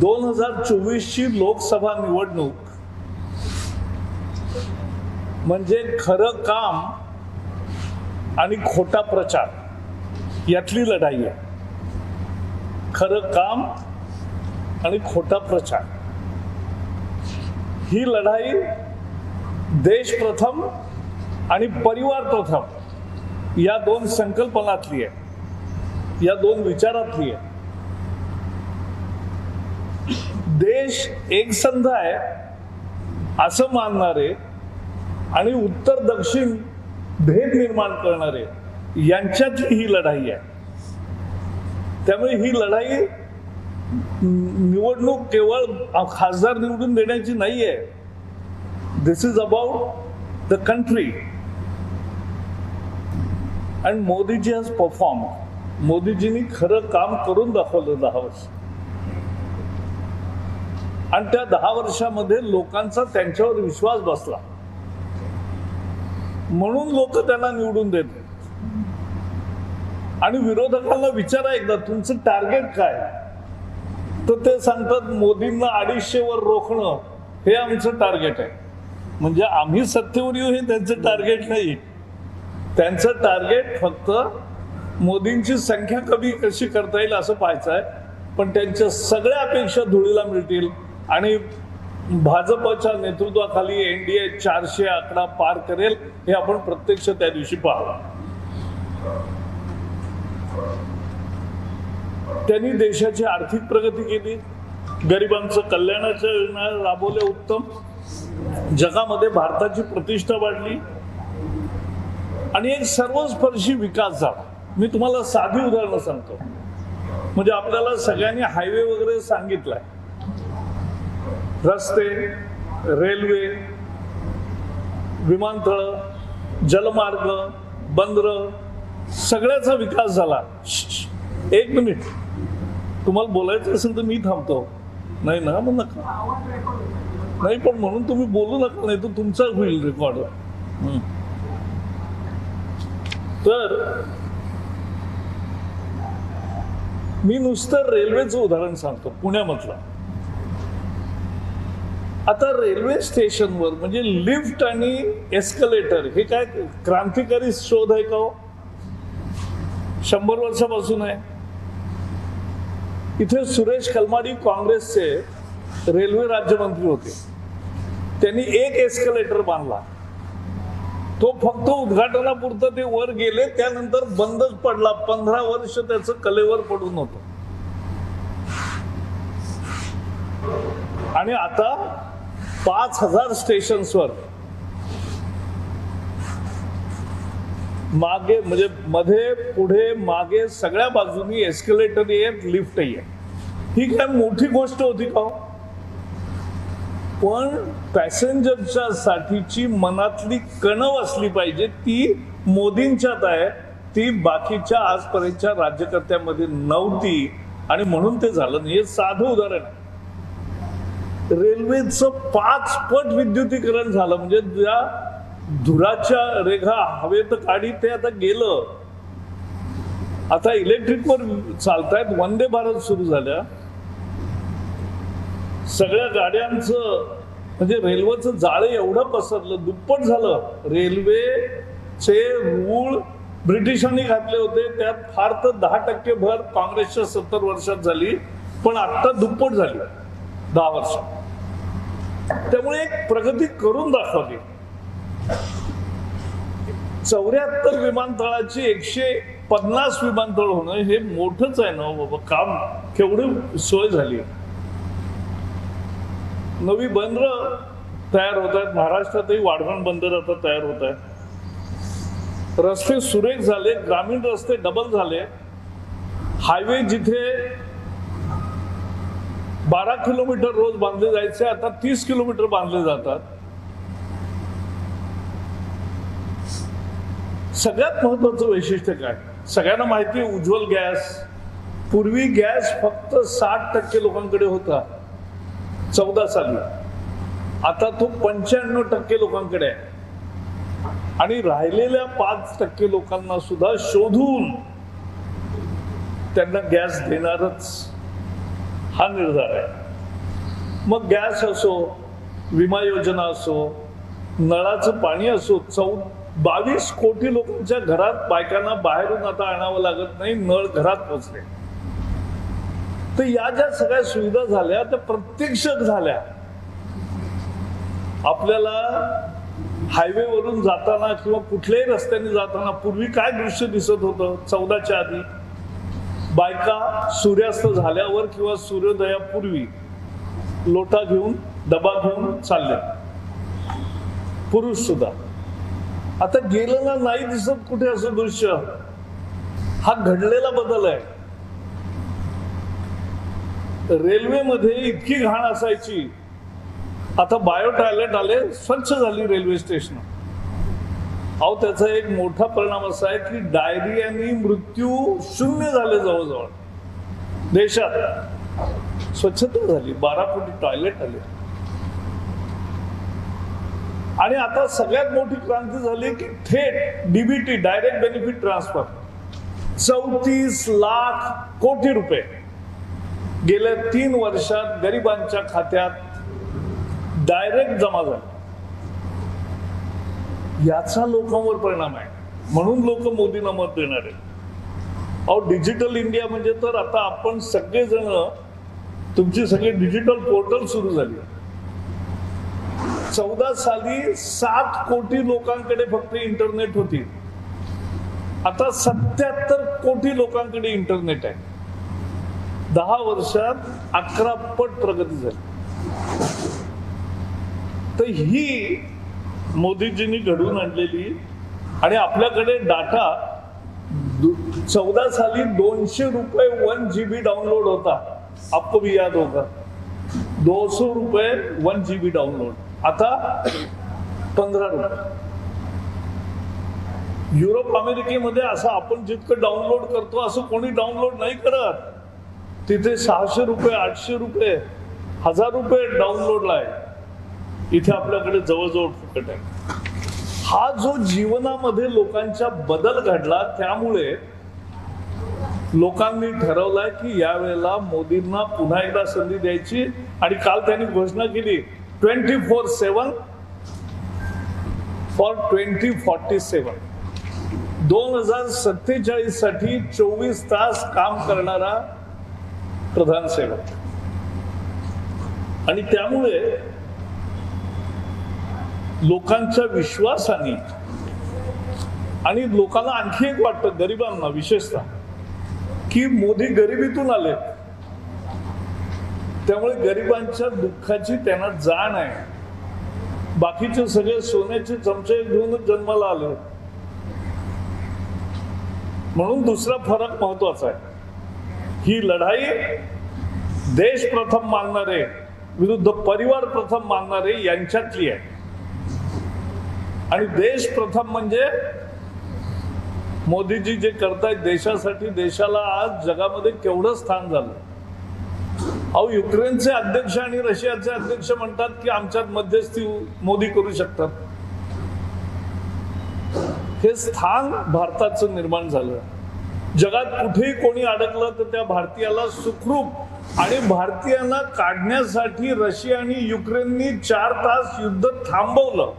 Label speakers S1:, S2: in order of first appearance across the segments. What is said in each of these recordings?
S1: दोन हजार चोवीसची लोकसभा निवडणूक. म्हणजे खरं काम आणि खोटा प्रचार. यातली लढाई आहे. खरं काम आणि खोटा प्रचार. ही लढाई देश प्रथम आणि परिवार प्रथम या दोन संकल्पनातली आहे. या दोन विचारातली आहे. देश एकसंध आहे असं मानणारे आणि उत्तर दक्षिण भेद निर्माण करणारे यांच्यातली ही लढाई आहे. त्यामुळे ही लढाई निवडणूक केवळ खासदार निवडून देण्याची नाही आहे this is about the country and Modiji has perform मोदीजींनी खरं काम करून दाखवलं दहा वर्ष. आणि त्या दहा वर्षामध्ये लोकांचा त्यांच्यावर विश्वास बसला. म्हणून लोक त्यांना निवडून देत आणि विरोधकांना विचारा एकदा तुमचं टार्गेट काय? तर ते सांगतात मोदींना अडीचशे वर रोखणं हे आमचं टार्गेट आहे. म्हणजे आम्ही सत्तेवर येऊ हे त्यांचं टार्गेट नाही. त्यांचं टार्गेट फक्त मोदींची संख्या कमी कशी करता येईल असं पाहायचं आहे. पण त्यांच्या सगळ्या अपेक्षा धुळीला मिळतील. आणि भाजपच्या नेतृत्वाखाली एनडीए चारशे आकडा पार करेल हे आपण प्रत्यक्ष त्या दिवशी पाहू त्यांनी देशाची आर्थिक प्रगती केली. गरिबांचं कल्याणाच्या योजना राबवल्या उत्तम. जगामध्ये भारताची प्रतिष्ठा वाढली. आणि एक सर्वस्पर्शी विकास झाला. मी तुम्हाला साधी उदाहरणं सांगतो. म्हणजे आपल्याला सगळ्यांनी हायवे वगैरे सांगितलाय. रस्ते रेल्वे विमानतळ जलमार्ग बंदर सगळ्याचा विकास झाला. एक मिनिट. तुम्हाला बोलायचं असेल तर मी थांबतो. नाही ना मग नका. नाही पण म्हणून तुम्ही बोलू नका नाही तर तुमचा होईल रेकॉर्ड तर मी नुसतं रेल्वेचं उदाहरण सांगतो पुण्यामधलं. आता रेल्वे स्टेशनवर म्हणजे लिफ्ट आणि एस्कलेटर हे काय क्रांतिकारी शोध आहे का हो? शंभर वर्षापासून आहे. इथे सुरेश कलमाडी काँग्रेसचे रेल्वे राज्यमंत्री होते. त्यांनी एक एस्कलेटर बांधला. तो फक्त उद्घाटनापुरतं ते वर गेले त्यानंतर बंदच पडला. पंधरा वर्ष त्याचं कलेवर पडून होतं. आणि आता पाच हजार स्टेशन्सवर. मागे म्हणजे मध्ये पुढे मागे सगळ्या बाजूनी एस्केलेटर आहेत लिफ्टही आहे ही काय मोठी गोष्ट होती का हो? पण पॅसेंजरच्या साठीची मनातली कणव असली पाहिजे ती मोदींच्यात आहे ती बाकीच्या आजपर्यंतच्या राज्यकर्त्यांमध्ये नव्हती. आणि म्हणून ते झालं नाही. हे साधं उदाहरण आहे. रेल्वेचं पाच पट विद्युतीकरण झालं. म्हणजे ज्या धुराच्या रेखा हवेत काढी ते आता गेलं. आता इलेक्ट्रिकवर चालतायत. वंदे भारत सुरू झाल्या. सगळ्या गाड्यांचं म्हणजे रेल्वेचं जाळं एवढं पसरलं दुप्पट झालं. रेल्वेचे रूळ ब्रिटिशांनी घातले होते. त्यात फार तर दहा टक्के भर काँग्रेसच्या सत्तर वर्षात झाली पण आत्ता दुप्पट झाली. दहा वर्षात. त्यामुळे एक प्रगती करून दाखवली. चौऱ्याहत्तर विमानतळाची एकशे पन्नास विमानतळ होणं हे मोठंच आहे ना हो बाबा. काम केवढी सोय झाली. नवी बंदर तयार होत आहेत. महाराष्ट्रातही वाढवण बंदर आता तयार होत आहे रस्ते सुरेख झाले ग्रामीण रस्ते डबल झाले. हायवे जिथे बारा किलोमीटर रोज बांधले जायचे आता तीस किलोमीटर बांधले जातात. सगळ्यात महत्वाचं वैशिष्ट्य काय? सगळ्यांना माहिती उज्ज्वल गॅस. पूर्वी गॅस फक्त साठ टक्के लोकांकडे होता. चौदा साली. आता तो पंच्याण्णव टक्के लोकांकडे आहे. आणि राहिलेल्या पाच टक्के लोकांना सुद्धा शोधून त्यांना गॅस देणारच. हा निर्धार आहे. मग गॅस असो विमा योजना असो नळाचं पाणी असो चौ बावीस कोटी लोकांच्या घरात बायकांना बाहेरून आता आणावं लागत नाही नळ घरात पोचले. तर या ज्या सगळ्या सुविधा झाल्या त्या प्रत्यक्ष झाल्या. आपल्याला हायवेवरून जाताना किंवा कुठल्याही रस्त्याने जाताना पूर्वी काय दृश्य दिसत होतं? चौदाच्या आधी. बायका सूर्यास्त झाल्यावर किंवा सूर्योदयापूर्वी लोटा घेऊन डबा घेऊन चालल्या. पुरुष सुद्धा. आता गेलेला नाही दिसत कुठे असं दृश्य? हा घडलेला बदल आहे. रेल्वेमध्ये इतकी घाण असायची. आता बायो टॉयलेट आले स्वच्छ झाली रेल्वे स्टेशन. अहो त्याचा एक मोठा परिणाम असा आहे की डायरियाने मृत्यू शून्य झाले जवळजवळ. देशात. स्वच्छता झाली बारा कोटी टॉयलेट आले. आणि आता सगळ्यात मोठी क्रांती झाली की थेट डीबीटी डायरेक्ट बेनिफिट ट्रान्सफर चौतीस लाख कोटी रुपये. गेल्या तीन वर्षात गरिबांच्या खात्यात डायरेक्ट जमा झाले. याचा लोकांवर परिणाम आहे. म्हणून लोक मोदींना मत देणार आहेत. अहो डिजिटल इंडिया म्हणजे तर आता आपण सगळेजण तुमची सगळी डिजिटल पोर्टल सुरू झाली चौदा साली सात कोटी लोकांकडे फक्त इंटरनेट होती. आता सत्याहत्तर कोटी लोकांकडे इंटरनेट आहे. दहा वर्षात अकरा पट प्रगती झाली. तर ही मोदीजींनी घडवून आणलेली. आणि आपल्याकडे डाटा चौदा साली दोनशे रुपये वन जी बी डाउनलोड होता. आपको भी याद होगा. दो सौ रुपये वन जी बी डाउनलोड आता पंधरा रुपये. युरोप अमेरिकेमध्ये असं आपण जितकं डाउनलोड करतो असं कोणी डाउनलोड नाही करत. तिथे सहाशे रुपये आठशे रुपये हजार रुपये डाउनलोडला आहे. इथे आपल्याकडे जवळजवळ फुकट आहे. हा जो जीवनामध्ये लोकांच्या बदल घडला त्यामुळे लोकांनी ठरवलंय की यावेळेला मोदींना पुन्हा एकदा संधी द्यायची आणि काल त्यांनी घोषणा केली twenty four seven for twenty forty seven. दोन हजार सत्तेचाळीससाठी चोवीस तास काम करणारा प्रधान सेवक. आणि त्यामुळे लोकांच्या विश्वासाने. आणि लोकांना आणखी एक वाटतं गरिबांना विशेषतः की मोदी गरिबीतून आले. त्यामुळे गरिबांच्या दुःखाची त्यांना जाण आहे. बाकीचे सगळे सोन्याचे चमचे घेऊनच जन्माला आले. म्हणून दुसरा फरक महत्त्वाचा आहे. ही लढाई देश प्रथम मानणारे विरुद्ध परिवार प्रथम मानणारे यांच्यातली आहे. आणि देश प्रथम म्हणजे मोदीजी जे करतायत देशासाठी देशाला आज जगामध्ये केवढं स्थान झालं. अहो युक्रेनचे अध्यक्ष आणि रशियाचे अध्यक्ष म्हणतात की आमच्यात मध्यस्थी मोदी करू शकतात. हे स्थान भारताचं निर्माण झालं. जगात कुठेही कोणी अडकलं तर त्या भारतीयाला सुखरूप आणि भारतीयांना काढण्यासाठी रशिया आणि युक्रेननी चार तास युद्ध थांबवलं.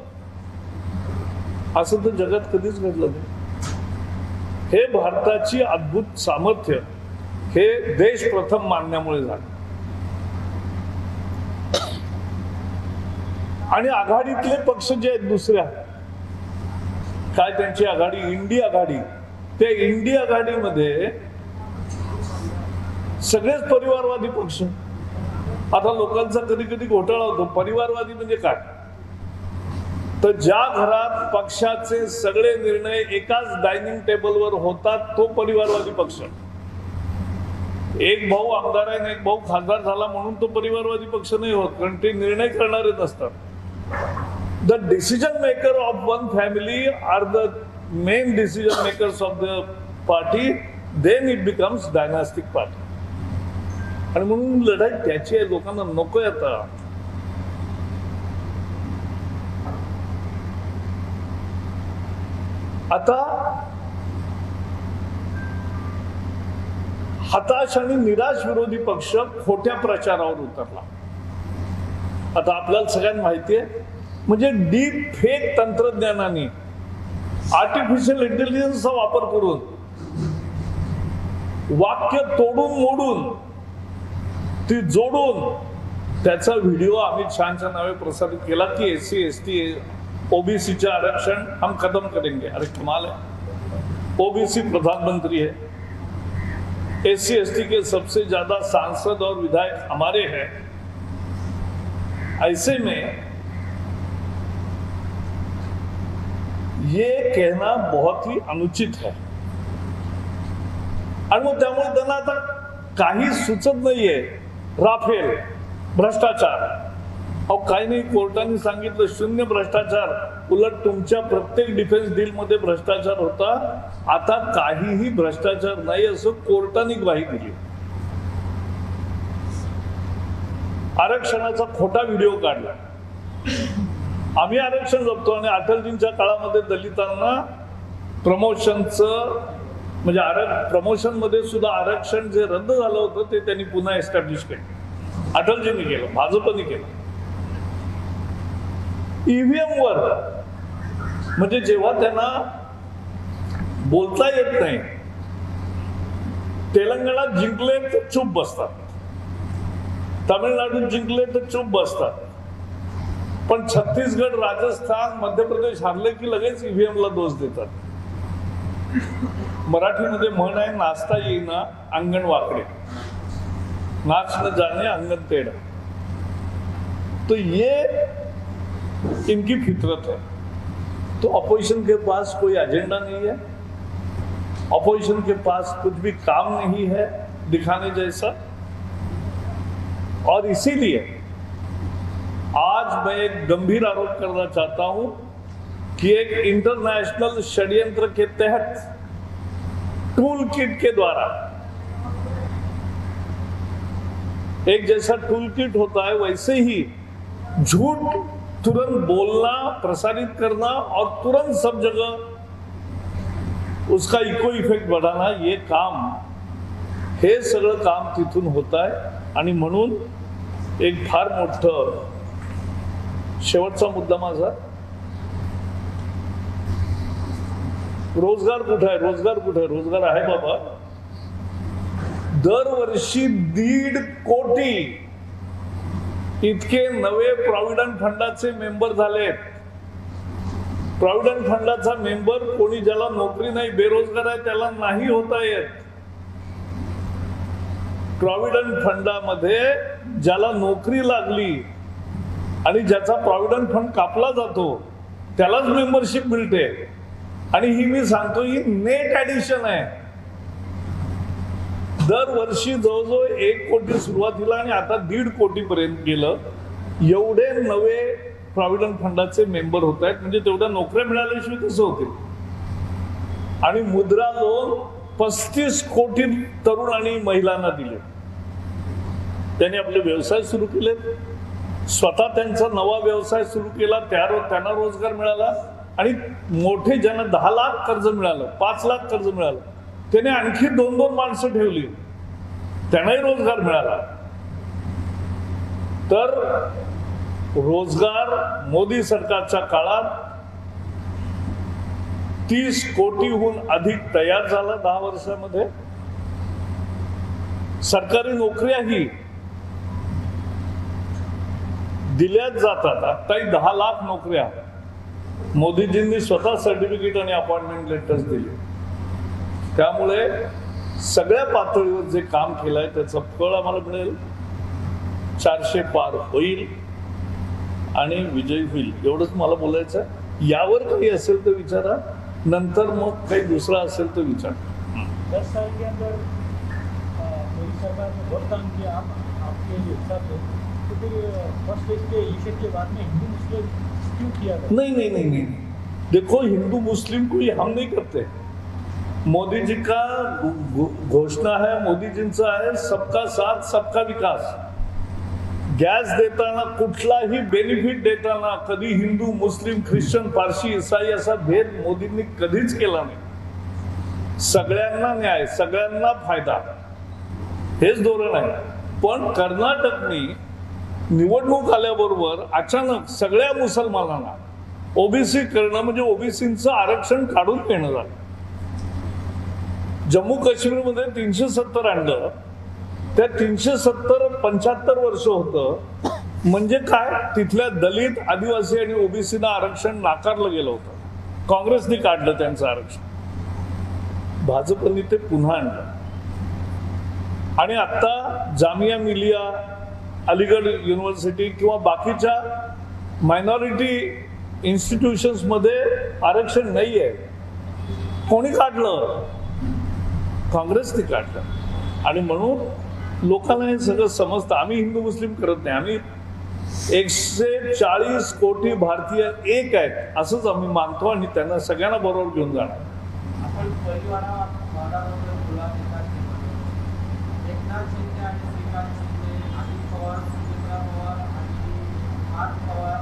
S1: असं तर जगात कधीच घडलं नाही. हे भारताची अद्भुत सामर्थ्य हे देश प्रथम मानण्यामुळे झालं. आणि आघाडीतले पक्ष जे आहेत दुसऱ्या काय त्यांची आघाडी? इंडी आघाडी. त्या इंडी आघाडीमध्ये सगळेच परिवारवादी पक्ष. आता लोकांचा कधी कधी घोटाळा होतो. परिवारवादी म्हणजे काय? तर ज्या घरात पक्षाचे सगळे निर्णय एकाच डायनिंग टेबलवर होतात तो परिवारवादी पक्ष. एक भाऊ आमदार आहे एक भाऊ खासदार झाला म्हणून तो परिवारवादी पक्ष नाही होत कारण ते निर्णय करणारे नसतात the decision maker of one family are the main decision makers of the party then it becomes dynastic party आणि म्हणून लढाई त्याची आहे लोकांना नकोय आता. आता हताश आणि निराश विरोधी पक्ष खोट्या प्रचारावर उतरला. आता आपल्याला सगळ्यांना माहिती आहे म्हणजे डीप फेक तंत्रज्ञानाने आर्टिफिशियल इंटेलिजन्सचा वापर करून वाक्य तोडून मोडून ती जोडून त्याचा व्हिडिओ आम्ही छान छान नावे प्रसारित केला की एस सी एस टी ओबीसीचे आरक्षण हम खत्म करेंगे। अरे कमाल है। ओबीसी प्रधानमंत्री है। एस सी के सबसे ज़्यादा सांसद और विधायक हमारे हैं। ऐसे में ये कहना बहुत ही अनुचित है। आणि त्यामुळे त्यांना आता काही सुचत राफेल, भ्रष्टाचार। अहो काही नाही कोर्टाने सांगितलं शून्य भ्रष्टाचार. उलट तुमच्या प्रत्येक डिफेन्स डीलमध्ये भ्रष्टाचार होता. आता काहीही भ्रष्टाचार नाही असं कोर्टाने ग्वाही दिली. आरक्षणाचा खोटा व्हिडिओ काढला. आम्ही आरक्षण जपतो आणि अटलजींच्या काळामध्ये दलितांना प्रमोशनचं म्हणजे आरक प्रमोशनमध्ये सुद्धा आरक्षण जे रद्द झालं होतं ते त्यांनी पुन्हा एस्टॅब्लिश केलं. अटलजींनी केलं भाजपने केलं. ईव्हीएम वर. म्हणजे जेव्हा त्यांना बोलता येत नाही तेलंगणात जिंकले तर चूप बसतात. तामिळनाडूत जिंकले तर चूप बसतात. पण छत्तीसगड राजस्थान मध्य प्रदेश हारले की लगेच ईव्हीएम ला दोष देतात. मराठीमध्ये म्हण आहे नाचता येईना अंगण वाकडे. नाच न जाने अंगन टेढ़ा तो ये इनकी फितरत है। तो अपोजिशन के पास कोई एजेंडा नहीं है। अपोजिशन के पास कुछ भी काम नहीं है दिखाने जैसा। और इसीलिए आज मैं एक गंभीर आरोप करना चाहता हूँ कि एक इंटरनेशनल षड्यंत्र के तहत टूल किट के द्वारा, एक जैसा टूल किट होता है, वैसे ही झूठ तुरंत बोलना प्रसारित करना और तुरंत सब जगह उसका इको इफेक्ट बढ़ाना ये काम हे सगळं काम तिथून होत आहे. आणि म्हणून एक फार मोठं शेवटचा मुद्दा माझा. रोजगार कुठं आहे? रोजगार कुठं आहे? रोजगार आहे बाबा. दरवर्षी दीड कोटी इतके नवे प्रॉव्हिडंट फंडाचे मेंबर झालेत प्रॉव्हिडंट फंडाचा मेंबर कोणी ज्याला नोकरी नाही बेरोजगार आहे त्याला नाही होता येत. प्रॉव्हिडंट फंडामध्ये ज्याला नोकरी लागली आणि ज्याचा प्रॉव्हिडंट फंड कापला जातो त्यालाच मेंबरशिप मिळते. आणि ही मी सांगतो ही नेट ऍडिशन आहे. दरवर्षी जवळजवळ एक कोटी सुरुवातीला आणि आता दीड कोटीपर्यंत गेलं. एवढे नवे प्रॉव्हिडंट फंडाचे मेंबर होत आहेत. म्हणजे तेवढ्या नोकऱ्या मिळाल्याशिवाय कसं होतील आणि मुद्रा लोन पस्तीस कोटी तरुण आणि महिलांना दिले. त्यांनी आपले व्यवसाय सुरू केले. स्वतः त्यांचा नवा व्यवसाय सुरू केला. त्या त्यांना रोजगार मिळाला. आणि मोठे ज्यांना दहा लाख कर्ज मिळालं पाच लाख कर्ज मिळालं. त्याने आणखी दोन दोन माणसं ठेवली. त्यांनाही रोजगार मिळाला. तर रोजगार मोदी सरकारच्या काळात तीस कोटीहून अधिक तयार झाला दहा वर्षामध्ये. सरकारी नोकऱ्याही दिल्याच जातात. आत्ताही दहा लाख नोकऱ्या. मोदीजींनी स्वतः सर्टिफिकेट आणि अपॉइंटमेंट लेटर्स दिले. त्यामुळे सगळ्या पातळीवर जे काम केलंय त्याचं फळ आम्हाला मिळेल. चारशे पार होईल आणि विजयी होईल एवढंच मला बोलायचं. यावर काही असेल तर विचारा नंतर मग काही दुसरा असेल तर विचारा.
S2: के के के
S1: नहीं नहीं नहीं नहीं देखो हिंदू मुस्लिम कोई हम नहीं करते। मोदी जी का घो- घोषणा है मोदी जींचा आहे सबका साथ सबका विकास. गॅस देताना कुठलाही बेनिफिट देताना कधी हिंदू मुस्लिम ख्रिश्चन पारशी इसाई असा भेद मोदींनी कधीच केला नाही. सगळ्यांना न्याय सगळ्यांना फायदा. हेच धोरण आहे. पण कर्नाटकनी निवडणूक आल्याबरोबर अचानक सगळ्या मुसलमानांना ओबीसी करणं म्हणजे ओबीसीचं आरक्षण काढून घेणं झालं. जम्मू काश्मीरमध्ये तीनशे सत्तर आणलं त्या तीनशे सत्तर पंच्याहत्तर वर्ष होतं. म्हणजे काय? तिथल्या दलित आदिवासी आणि ओबीसीना आरक्षण नाकारलं गेलं होतं. काँग्रेसने काढलं त्यांचं आरक्षण. भाजपने ते पुन्हा आणलं. आणि आता जामिया मिलिया अलीगड युनिव्हर्सिटी किंवा बाकीच्या मायनॉरिटी इन्स्टिट्यूशन्समध्ये आरक्षण नाही आहे कोणी काढलं? काँग्रेसने काढलं आणि म्हणून लोकांना हे सगळं समजतं. आम्ही हिंदू मुस्लिम करत नाही. आम्ही एकशे चाळीस कोटी भारतीय एक आहेत असंच आम्ही मानतो आणि त्यांना सगळ्यांना बरोबर घेऊन जाणार.
S3: एकनाथ शिंदे आणि श्रीकांत शिंदे अजित पवार सुमित्रा पवार आणि पार्थ पवार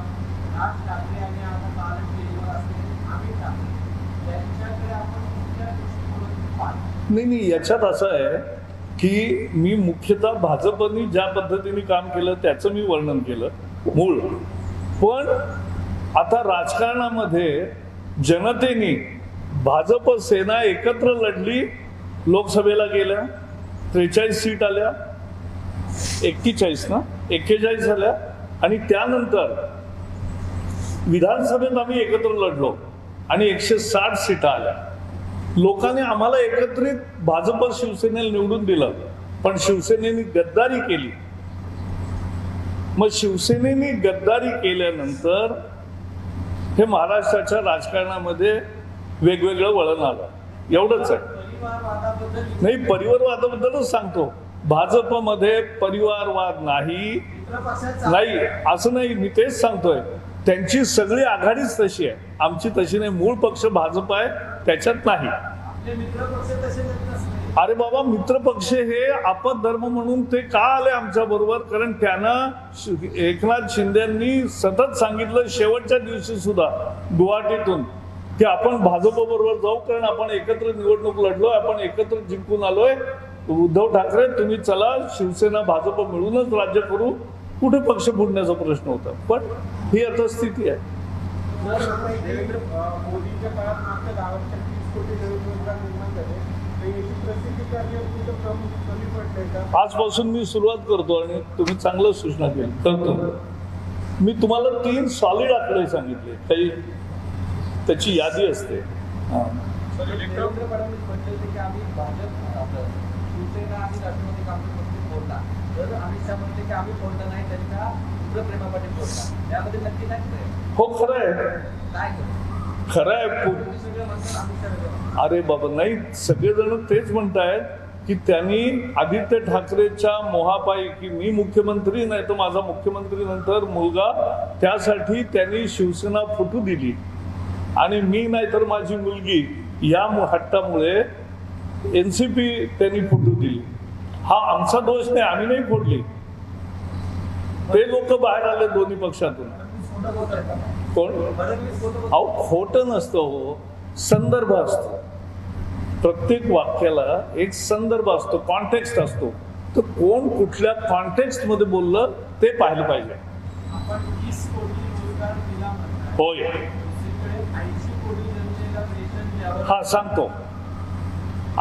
S3: राज ठाकरे आणि आता बालन केजरीवाल असलेले अमित ठाकरे यांच्याकडे आपण कुठल्या दृष्टिकोनातून पाहतो
S1: नाही नाही याच्यात असं आहे की मी मुख्यतः भाजपनी ज्या पद्धतीने काम केलं त्याचं मी वर्णन केलं मूळ. पण आता राजकारणामध्ये जनतेने भाजप सेना एकत्र लढली लोकसभेला गेल्या त्रेचाळीस सीट आल्या एक्केचाळीस ना एक्केचाळीस झाल्या आणि त्यानंतर विधानसभेत आम्ही एकत्र लढलो आणि एकशे साठ सीटा आल्या. लोकांनी आम्हाला एकत्रित भाजप शिवसेनेला निवडून दिलं पण शिवसेनेने गद्दारी केली. मग शिवसेनेने गद्दारी केल्यानंतर हे महाराष्ट्राच्या राजकारणामध्ये वेगवेगळं वळण आलं. एवढंच आहे. नाही परिवारवादाबद्दलच सांगतो. भाजपमध्ये परिवारवाद नाही. नाही असं नाही मी तेच सांगतोय. त्यांची सगळी आघाडीच तशी आहे. आमची तशी नाही. मूळ पक्ष भाजप आहे. त्याच्यात नाही. अरे बाबा मित्रपक्ष हे आपत धर्म म्हणून ते का आले आमच्या बरोबर? कारण त्यानं एकनाथ शिंदेनी सतत सांगितलं शेवटच्या दिवशी सुद्धा गुवाहाटीतून की आपण भाजप बरोबर जाऊ कारण आपण एकत्र निवडणूक लढलोय आपण एकत्र जिंकून आलोय. उद्धव ठाकरे तुम्ही चला शिवसेना भाजप मिळूनच राज्य करू. कुठे पक्ष फुडण्याचा प्रश्न होता? पण ही आता स्थिती आहे.
S2: देवेंद्र मोदींच्या काळात मागच्या दहा वर्षात तीस कोटी रोजगार निर्माण झाले.
S1: आजपासून मी सुरुवात करतो आणि तुम्ही चांगलं सूचना केली. करतो. मी तुम्हाला तीन सॉलिड आकडे सांगितले. काही त्याची यादी असते. हा.
S3: शिवसेना
S1: हो खरं आहे.
S3: खरं
S1: आहे. अरे बाबा नाही सगळेजण तेच म्हणतायत की त्यांनी आदित्य ठाकरेच्या मोहापायी की मी मुख्यमंत्री नाही तर माझा मुख्यमंत्री नंतर मुलगा त्यासाठी त्यांनी शिवसेना फुटू दिली. आणि मी नाही तर माझी मुलगी या हट्टामुळे एन सी पी त्यांनी फुटू दिली. हा आमचा दोष नाही आम्ही नाही फोडली. ते लोक बाहेर आले दोन्ही पक्षातून. कोण? अहो खोटं नसतं हो. संदर्भ असतो. प्रत्येक वाक्याला एक संदर्भ असतो कॉन्टेक्स्ट असतो. तर कोण कुठल्या कॉन्टेक्स्टमध्ये बोललं ते पाहिलं पाहिजे. होय. हा सांगतो.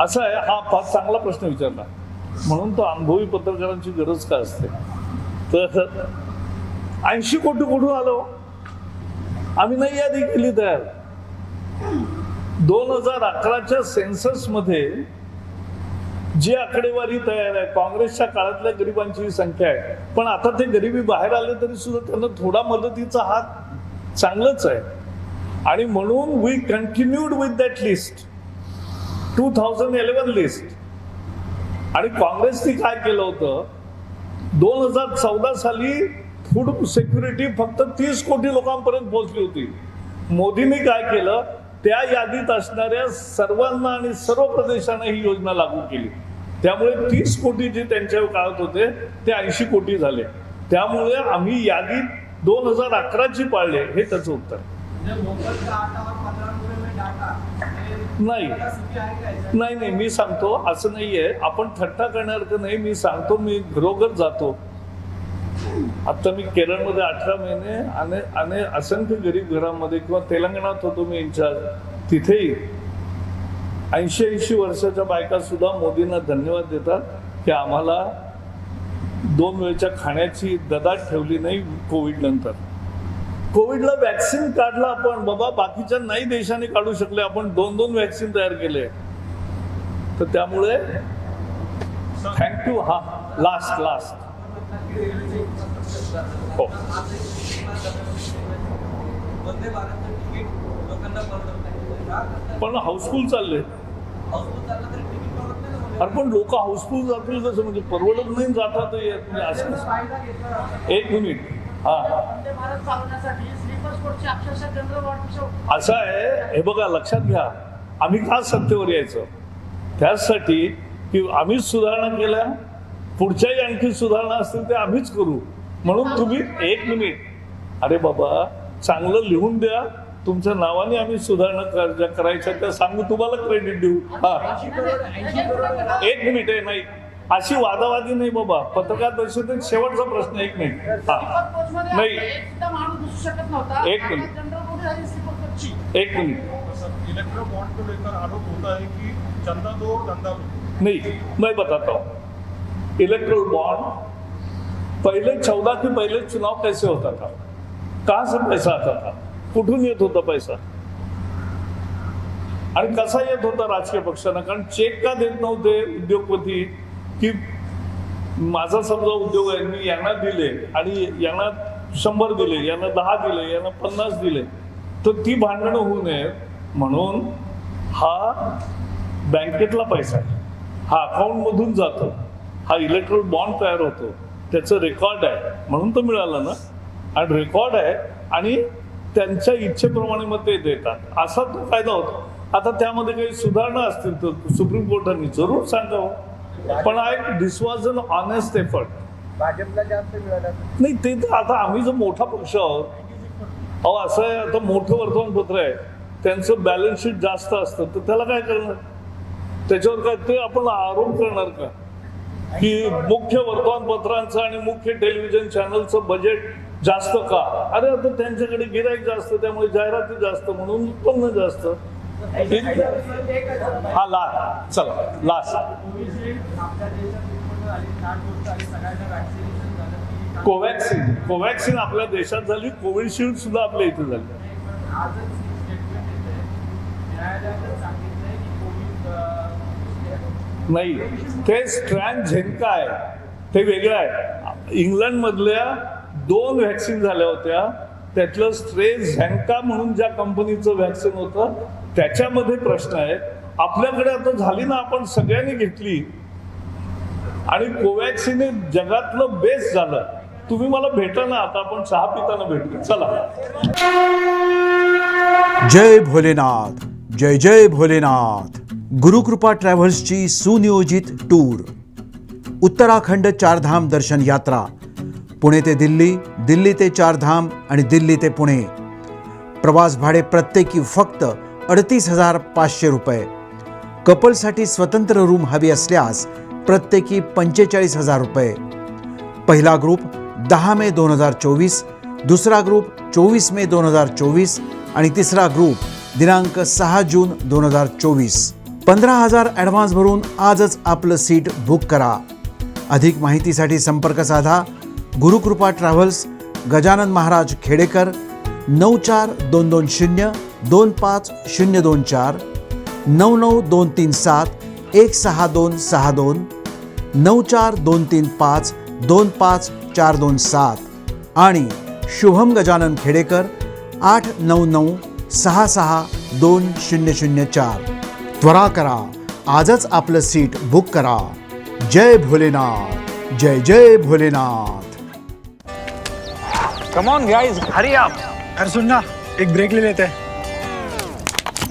S1: असं आहे हा फार चांगला प्रश्न विचारला. म्हणून तो अनुभवी पत्रकारांची गरज का असते? तर ऐंशी कोटी कुठून आलो हो? आम्ही नाही यादी केली तयार. दोन हजार अकराच्या सेन्ससमध्ये जी आकडेवारी तयार आहे काँग्रेसच्या काळातल्या गरिबांची ही संख्या आहे. पण आता ते गरिबी बाहेर आले तरी सुद्धा त्यांना थोडा मदतीचा हात चांगलंच आहे. आणि म्हणून we continued with that list two thousand eleven list आणि काँग्रेसने काय केलं होतं? दोन हजार चौदा साली फूड सिक्युरिटी फक्त तीस कोटी लोकांपर्यंत पोहोचली होती. मोदींनी काय केलं? त्या यादीत असणाऱ्या सर्वांना आणि सर्व प्रदेशांना ही योजना लागू केली. त्यामुळे तीस कोटी जे त्यांच्या काळात होते ते ऐंशी कोटी झाले. त्यामुळे आम्ही यादीत दोन हजार अकराची पाळले हे त्याचं उत्तर
S3: म्हणजे मोफत का आटा और पंधरा रुपये में डाटा हे
S1: नाही. नाही नाही मी सांगतो असं नाहीये. आपण थट्टा करण्यासारखं नाही मी सांगतो मी घरोघर जातो. आता मी केरळमध्ये अठरा महिने आणि आणि असंख्य गरीब घरामध्ये किंवा तेलंगणात होतो मी इन्चार्ज तिथेही ऐंशी ऐंशी वर्षाच्या बायका सुद्धा मोदींना धन्यवाद देतात की आम्हाला दोन वेळच्या खाण्याची ददात ठेवली नाही कोविड नंतर. कोविडला वॅक्सिन काढला आपण. बाबा बाकीच्या नाही देशाने काढू शकले. आपण दोन दोन वॅक्सिन तयार केले. तर त्यामुळे थँक्यू हा लास्ट लास्ट हो? पण हाऊसफुल चालले अरे पण लोक हाऊसफुल जातील कसं म्हणजे परवडत नाही जातात येत नाही असं. एक मिनिट हा. असं आहे हे बघा लक्षात घ्या. आम्ही का सत्तेवर यायचं? त्यासाठी की आम्हीच सुधारणा केल्या पुढच्याही आणखी सुधारणा असतील ते आम्हीच करू. म्हणून तुम्ही एक मिनिट. अरे बाबा चांगलं लिहून द्या. तुमच्या नावाने आम्ही सुधारणा ज्या करायच्या त्या सांगू तुम्हाला क्रेडिट देऊ. हा. एक मिनिट आहे नाही. अशी वादावादी नाही बाबा. पत्रकार परिषदेत शेवटचा प्रश्न एक मिनिट नाही.
S4: एक
S1: एक मिनिट. एक मिनिट.
S2: इलेक्ट्रो बॉन्ड को लेकर आरोप होता है कि चंदा दो और धंधा दो
S1: नहीं मैं बताता हूँ इलेक्ट्रोल बॉन्ड पहले चौदह के पहले चुनाव कैसे होता था कहाँ से पैसा आता? था कुठून येत होता पैसा? आणि कसा येत होता राजकीय पक्षांना? कारण चेक का देत नव्हते उद्योगपती? की माझा समजा उद्योग आहे मी यांना दिले आणि यांना शंभर दिले यांना दहा दिले यांना पन्नास दिले तर ती भांडणं होऊ नयेत. म्हणून हा बँकेतला पैसा आहे. हा अकाउंट मधून जातो. हा इलेक्ट्रॉल बॉन्ड तयार होतो. त्याचं रेकॉर्ड आहे. म्हणून तो मिळाला ना. आणि रेकॉर्ड आहे आणि त्यांच्या इच्छेप्रमाणे मग ते देतात. असा तो फायदा होतो. आता त्यामध्ये काही सुधारणा असतील तर सुप्रीम कोर्टाने जरूर सांगावं. पण हा एक this was an honest effort
S3: भाजपला जास्त मिळालं
S1: नाही ते तर आता आम्ही जो मोठा पक्ष आहोत अहो असं आहे आता मोठं वर्तमानपत्र आहे. त्यांचं बॅलन्स शीट जास्त असतं तर त्याला काय करणार? त्याच्यावर काय ते आपण आरोप करणार का? की मुख्य वर्तमानपत्रांचं आणि मुख्य टेलिव्हिजन चॅनलचं बजेट जास्त का? अरे आता त्यांच्याकडे गिराईक जास्त त्यामुळे जाहिराती जास्त म्हणून उत्पन्न जास्त. हा लास्ट. चला लास्ट. कोवॅक्सिन कोवॅक्सिन आपल्या देशात झाली कोविशिल्ड सुद्धा आपल्या इथे झाली. नाही ते स्ट्रँड झेनका आहे. ते वेगळं आहे. इंग्लंडमधल्या दोन व्हॅक्सिन झाल्या होत्या. त्यातलं स्ट्रे झँका म्हणून ज्या कंपनीचं व्हॅक्सिन होतं त्याच्यामध्ये प्रश्न आहे. आपल्याकडे आता झाली ना आपण सगळ्यांनी घेतली. आणि कोवॅक्सिन हे जगातलं बेस्ट झालं. तुम्ही मला भेटा ना आता आपण चहा पिताना भेटू चला.
S5: जय भोलेनाथ जय जय भोलेनाथ. गुरुकृपा ट्रॅव्हल्सची सुनियोजित टूर. उत्तराखंड चारधाम दर्शन यात्रा. पुणे ते दिल्ली दिल्ली ते चारधाम आणि दिल्ली ते पुणे. प्रवास भाडे प्रत्येकी फक्त अडतीस हजार पाचशे रुपये. कपलसाठी स्वतंत्र रूम हवी असल्यास प्रत्येकी पंचेचाळीस हजार रुपये. पहिला ग्रुप दहा मे दोन हजार चोवीस दुसरा ग्रुप चोवीस मे दोन हजार चोवीस आणि तिसरा ग्रुप दिनांक सहा जून दोन हजार चोवीस. पंधरा हजार ॲडव्हान्स भरून आजच आपलं सीट बुक करा. अधिक माहितीसाठी संपर्क साधा. गुरुकृपा ट्रॅव्हल्स गजानन महाराज खेडेकर नऊ चार दोन दोन शून्य दोन पाच शून्य दोन चार नऊ नऊ दोन तीन सात एक सहा दोन सहा दोन नऊ चार दोन तीन पाच दोन पाच चार दोन सात. आणि शुभम गजानन खेडेकर आठ नऊ नऊ सहा सहा दोन शून्य शून्य चार. त्वरा करा आजच आपलं सीट बुक करा. जय भोलेनाथ जय जय Bholenath.
S6: Come on guys Hari आप
S7: अरे सुन ना एक ब्रेक ले लेते. हैं